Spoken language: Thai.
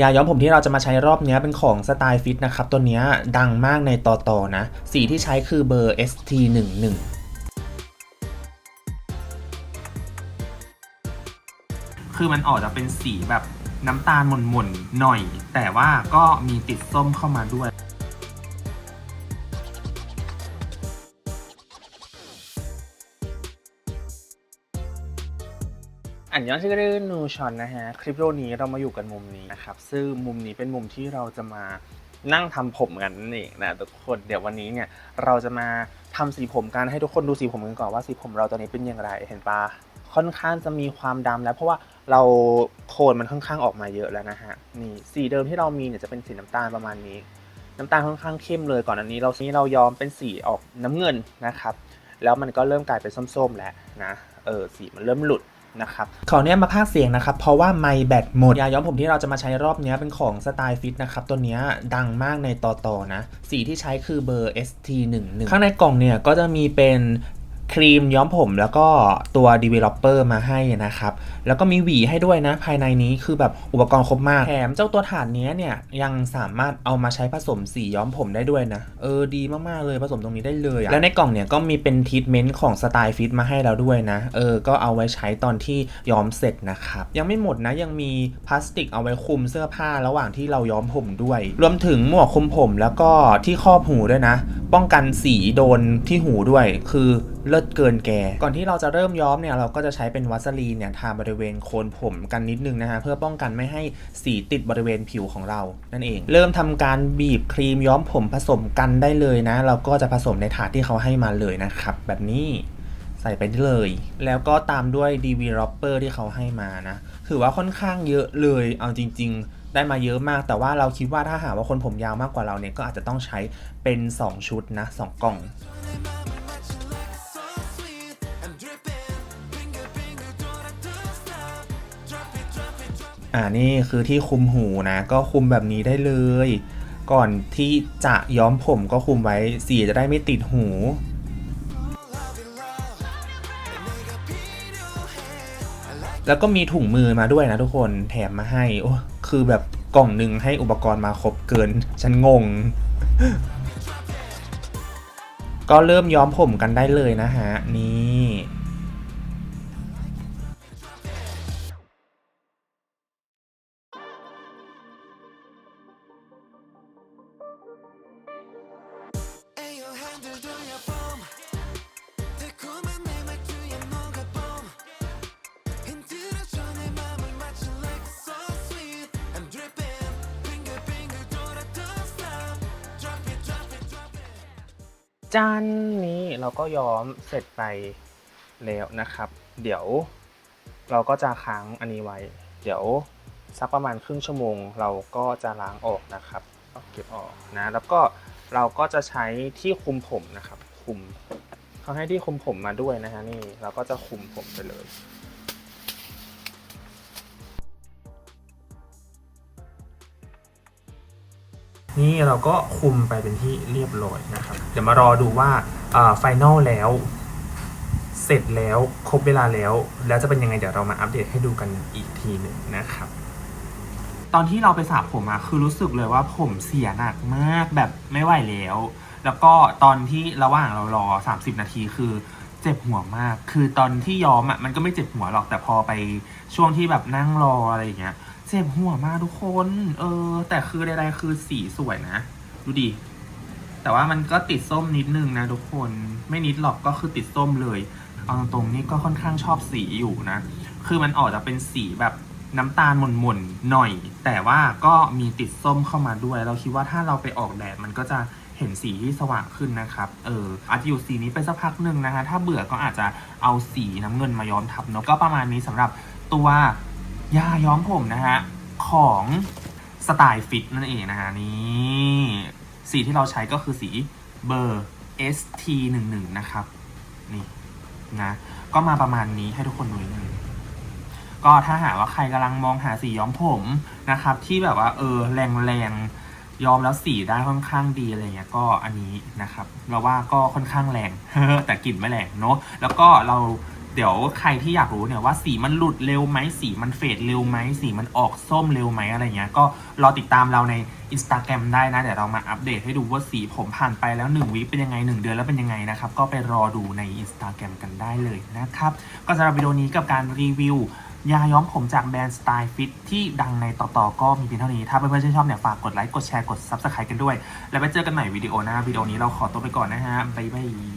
ยาย้อมผมที่เราจะมาใช้รอบนี้เป็นของสไตล์ฟิตนะครับ ตัวนี้ดังมากในต่อต่อนะ สีที่ใช้คือเบอร์ ST11 คือมันออกจะเป็นสีแบบน้ำตาลหม่นๆหน่อย แต่ว่าก็มีติดส้มเข้ามาด้วย อันยองชิคกี้นูชอนนะฮะ คลิปวิดีโอนี้เรามาอยู่กันมุมนี้นะครับ ซึ่งมุมนี้เป็นมุมที่เราจะมานั่งทำผมกันนั่นเองนะทุกคนเดี๋ยววันนี้เนี่ยเราจะมาทำสีผมกันให้ทุกคนดูสีผมกันก่อนว่าสีผมเราตอนนี้เป็นอย่างไรเห็นปะค่อนข้างจะมีความดำแล้ว เพราะว่าเราโทนมันค่อนข้างออกมาเยอะแล้วนะฮะนี่สีเดิมที่เรามีเนี่ยจะเป็นสีน้ำตาลประมาณนี้ น้ำตาลค่อนข้างเข้มเลยก่อนอันนี้ เราสีเรายอมเป็นสีออกน้ำเงินนะครับ แล้วมันก็เริ่มกลายเป็นส้มๆแล้วนะเออสีมันเริ่มหลุด นะครับขอเนี้ยมาภาคเสียงนะครับ เพราะว่าไมแบตหมด ยาย้อมผมที่เราจะมาใช้รอบเนี้ยเป็นของสไตล์ฟิตนะครับ ตัวเนี้ยดังมากในต่อต่อนะ สีที่ใช้คือเบอร์ ST11 ข้างในกล่องเนี่ยก็จะมีเป็น ครีมย้อมผมแล้วก็ตัว developer มาให้นะครับ แล้วก็มีหวีให้ด้วยนะ ภายในนี้คือแบบอุปกรณ์ครบมาก แถมเจ้าตัวถาดเนี้เนี่ยยังสามารถเอามาใช้ผสมสีย้อมผมได้ด้วยนะ เออดีมากๆเลยผสมตรงนี้ได้เลยแล้วในกล่องเนี่ยก็มีเป็นทีทเมนต์ของสไตล์ฟิตมาให้เราด้วยนะ เออก็เอาไว้ใช้ตอนที่ย้อมเสร็จนะครับ ยังไม่หมดนะยังมีพลาสติกเอาไว้คลุมเสื้อผ้าระหว่างที่เราย้อมผมด้วย รวมถึงหมวกคลุมผมแล้วก็ที่ครอบหูด้วยนะ ป้องกันสีโดนที่หูด้วยคือ เลิศเกินแกก่อนที่เราจะเริ่มย้อมเนี่ยเราก็จะใช้เป็นวัสลีนเนี่ยทาบริเวณโคนผมกันนิดนึงนะฮะเพื่อป้องกันไม่ให้สีติดบริเวณผิวของเรานั่นเอง เริ่มทำการบีบครีมย้อมผมผสมกันได้เลยนะ เราก็จะผสมในถาดที่เขาให้มาเลยนะครับแบบนี้ใส่ไปเลย แล้วก็ตามด้วย developer ที่เขาให้มานะ ถือว่าค่อนข้างเยอะเลย เอาจริง ๆ ได้มาเยอะมาก แต่ว่าเราคิดว่าถ้าหากว่าคนผมยาวมากกว่าเราเนี่ย ก็อาจจะต้องใช้เป็น 2 ชุดนะ 2 กล่อง อ่านี่คือที่คุมหูนะ ก็คุมแบบนี้ได้เลย ก่อนที่จะย้อมผมก็คุมไว้สีจะได้ไม่ติดหูแล้วก็มีถุงมือมาด้วยนะทุกคนแถมมาให้ โอ้ คือแบบกล่องหนึ่งให้อุปกรณ์มาครบเกิน ฉันงง ก็เริ่มย้อมผมกันได้เลยนะฮะ นี่ จานนี้เราก็ย้อมเสร็จไปแล้วนะครับ เดี๋ยวเราก็จะค้างอันนี้ไว้ เดี๋ยวสักประมาณครึ่งชั่วโมง เราก็จะล้างออกนะครับเก็บออกนะ แล้วก็ เราก็จะใช้ที่คุมผมนะครับ คุมเขาให้ที่คุมผมมาด้วยนะฮะนี่เราก็จะคุมผมไปเลยนี่เราก็คุมไปเป็นที่เรียบร้อยนะครับ เดี๋ยวมารอดูว่าไฟนลแล้ว เสร็จแล้วครบเวลาแล้ว แล้วจะเป็นยังไงเดี๋ยวเรามาอัปเดตให้ดูกันอีกทีหนึ่งนะครับ ตอนที่เราไปสระผมอะคือรู้สึกเลยว่าผมเสียหนักมากแบบไม่ไหวแล้ว แล้วก็ตอนที่ระหว่างเรารอ 30 นาทีคือเจ็บหัวมาก คือตอนที่ย้อมอะมันก็ไม่เจ็บหัวหรอกแต่พอไปช่วงที่แบบนั่งรออะไรอย่างเงี้ยเจ็บหัวมากทุกคน เออ แต่คือใดๆคือสีสวยนะ ดูดิแต่ว่ามันก็ติดส้มนิดนึงนะทุกคนไม่นิดหรอกก็คือติดส้มเลยเอาตรงๆนี่ก็ค่อนข้างชอบสีอยู่นะ คือมันออกจะเป็นสีแบบ น้ำตาลหม่นๆหน่อย แต่ว่าก็มีติดส้มเข้ามาด้วย เราคิดว่าถ้าเราไปออกแดดมันก็จะเห็นสีที่สว่างขึ้นนะครับ เอออาจจะอยู่สีนี้ไปสักพักหนึ่งนะคะ ถ้าเบื่อก็อาจจะเอาสีน้ำเงินมาย้อมทับเนาะก็ประมาณนี้สำหรับตัวยาย้อมผมนะฮะของสไตล์ฟิตนั่นเองนะฮะนี่สีที่เราใช้ก็คือสีเบอร์ ST11 นะครับ นี่นะ ก็มาประมาณนี้ให้ทุกคนดูนิดนึง ก็ถ้าหากว่าใครกำลังมองหาสีย้อมผมนะครับ ที่แบบว่าเออแรงแรงๆย้อมแล้วสีได้ค่อนข้างดีอะไรเงี้ยก็อันนี้นะครับ เราว่าก็ค่อนข้างแรงแต่กลิ่นไม่แรงเนาะแล้วก็เราเดี๋ยวใครที่อยากรู้เนี่ยว่าสีมันหลุดเร็วไหมสีมันเฟดเร็วไหมสีมันออกส้มเร็วไหมอะไรเงี้ยก็รอติดตามเราใน Instagram ได้นะ เดี๋ยวเรามาอัปเดตให้ดูว่าสีผมผ่านไปแล้ว 1วิเป็นยังไง 1 เดือนแล้วเป็นยังไงนะครับ ก็ไปรอดูใน Instagram กันได้เลยนะครับ ก็สำหรับวิดีโอนี้กับการรีวิว ยาย้อมผมจากแบรนด์สไตล์ฟิตที่ดังในต่อๆ ก็มีเพียงเท่านี้ ถ้าเพื่อนๆชื่นชอบเนี่ยฝากกดไลค์ กดแชร์ กด Subscribe กันด้วย แล้วไปเจอกันใหม่วิดีโอหน้าวิดีโอนี้เราขอตัวไปก่อนนะฮะ บ๊ายบาย